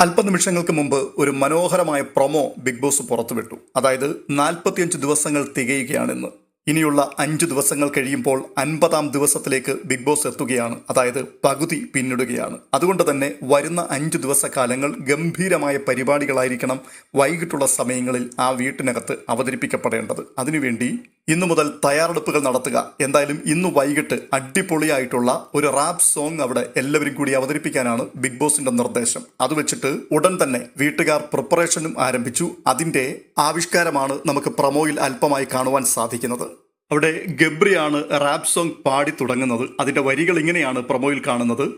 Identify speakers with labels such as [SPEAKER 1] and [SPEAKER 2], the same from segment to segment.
[SPEAKER 1] അല്പനിമിഷങ്ങൾക്ക് മുമ്പ് ഒരു മനോഹരമായ പ്രൊമോ ബിഗ് ബോസ് പുറത്തുവിട്ടു. അതായത് നാൽപ്പത്തിയഞ്ച് ദിവസങ്ങൾ തികയുകയാണെന്ന്. ഇനിയുള്ള അഞ്ച് ദിവസങ്ങൾ കഴിയുമ്പോൾ അൻപതാം ദിവസത്തിലേക്ക് ബിഗ് ബോസ് എത്തുകയാണ്. അതായത് പകുതി പിന്നിടുകയാണ്. അതുകൊണ്ട് തന്നെ വരുന്ന അഞ്ച് ദിവസക്കാലങ്ങൾ ഗംഭീരമായ പരിപാടികളായിരിക്കണം വൈകിട്ടുള്ള സമയങ്ങളിൽ ആ വീട്ടിനകത്ത് അവതരിപ്പിക്കപ്പെടേണ്ടത്. അതിനുവേണ്ടി ഇന്നു മുതൽ തയ്യാറെടുപ്പുകൾ നടത്തുക. എന്തായാലും ഇന്ന് വൈകിട്ട് അടിപൊളിയായിട്ടുള്ള ഒരു റാപ്പ് സോങ് അവിടെ എല്ലാവരും കൂടി അവതരിപ്പിക്കാനാണ് ബിഗ് ബോസിന്റെ നിർദ്ദേശം. അത് വെച്ചിട്ട് ഉടൻ തന്നെ വീട്ടുകാർ പ്രിപ്പറേഷനും ആരംഭിച്ചു. അതിന്റെ ആവിഷ്കാരമാണ് നമുക്ക് പ്രമോയിൽ അല്പമായി കാണുവാൻ സാധിക്കുന്നത്. അവിടെ ഗബ്രിയാണ് റാപ്പ് സോങ് പാടി തുടങ്ങുന്നത്. അതിന്റെ വരികൾ ഇങ്ങനെയാണ് പ്രമോയിൽ കാണുന്നത്.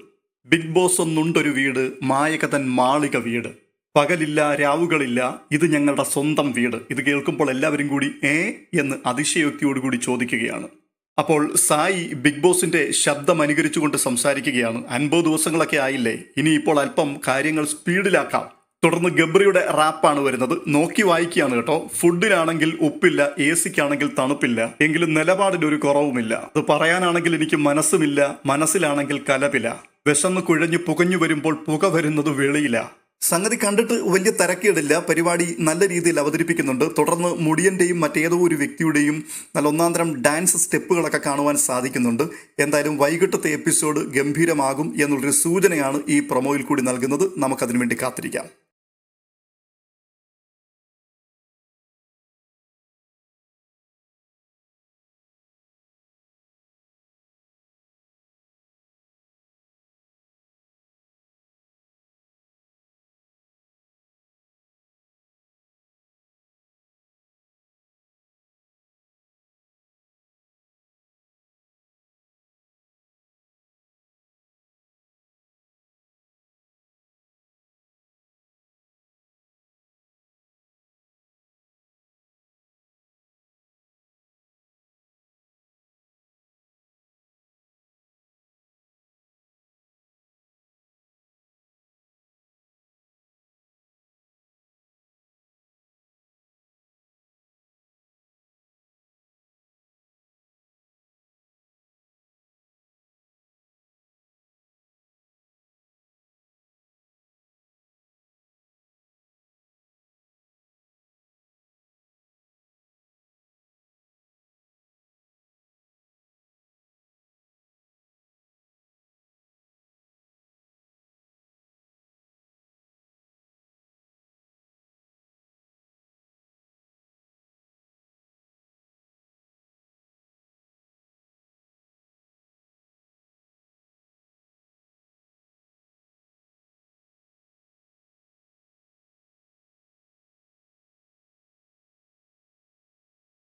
[SPEAKER 1] ബിഗ് ബോസ് ഒന്നുണ്ടൊരു വീട് മായകതൻ മാളിക വീട്. പകലില്ല രാവുകളില്ല ഇത് ഞങ്ങളുടെ സ്വന്തം വീട്. ഇത് കേൾക്കുമ്പോൾ എല്ലാവരും കൂടി ഏ? എന്ന് അതിശയോക്തിയോടുകൂടി ചോദിക്കുകയാണ്. അപ്പോൾ സായി ബിഗ് ബോസിന്റെ ശബ്ദം അനുകരിച്ചുകൊണ്ട് സംസാരിക്കുകയാണ്. അൻപത് ദിവസങ്ങളൊക്കെ ആയില്ലേ? ഇനി ഇപ്പോൾ അല്പം കാര്യങ്ങൾ സ്പീഡിലാക്കാം. തുടർന്ന് ഗബ്രിയുടെ റാപ്പാണ് വരുന്നത്. നോക്കി വായിക്കുകയാണ് കേട്ടോ. ഫുഡിനാണെങ്കിൽ ഉപ്പില്ല എ സിക്കാണെങ്കിൽ തണുപ്പില്ല. എങ്കിലും നിലപാടിന് ഒരു കുറവുമില്ല. അത് പറയാനാണെങ്കിൽ എനിക്ക് മനസ്സുമില്ല. മനസ്സിലാണെങ്കിൽ കലപില. വിശന്ന് കുഴഞ്ഞു പുകഞ്ഞു വരുമ്പോൾ പുക വരുന്നത് വെളിയില. സംഗതി കണ്ടിട്ട് വലിയ തിരക്കേടില്ല. പരിപാടി നല്ല രീതിയിൽ അവതരിപ്പിക്കുന്നുണ്ട്. തുടർന്ന് മുടിയന്റെയും മറ്റേതോ ഒരു വ്യക്തിയുടെയും നല്ല ഒന്നാന്തരം ഡാൻസ് സ്റ്റെപ്പുകളൊക്കെ കാണുവാൻ സാധിക്കുന്നുണ്ട്. എന്തായാലും വൈകിട്ടത്തെ എപ്പിസോഡ് ഗംഭീരമാകും എന്നുള്ളൊരു സൂചനയാണ് ഈ പ്രൊമോയിൽ കൂടി നൽകുന്നത്. നമുക്കതിനു വേണ്ടി കാത്തിരിക്കാം.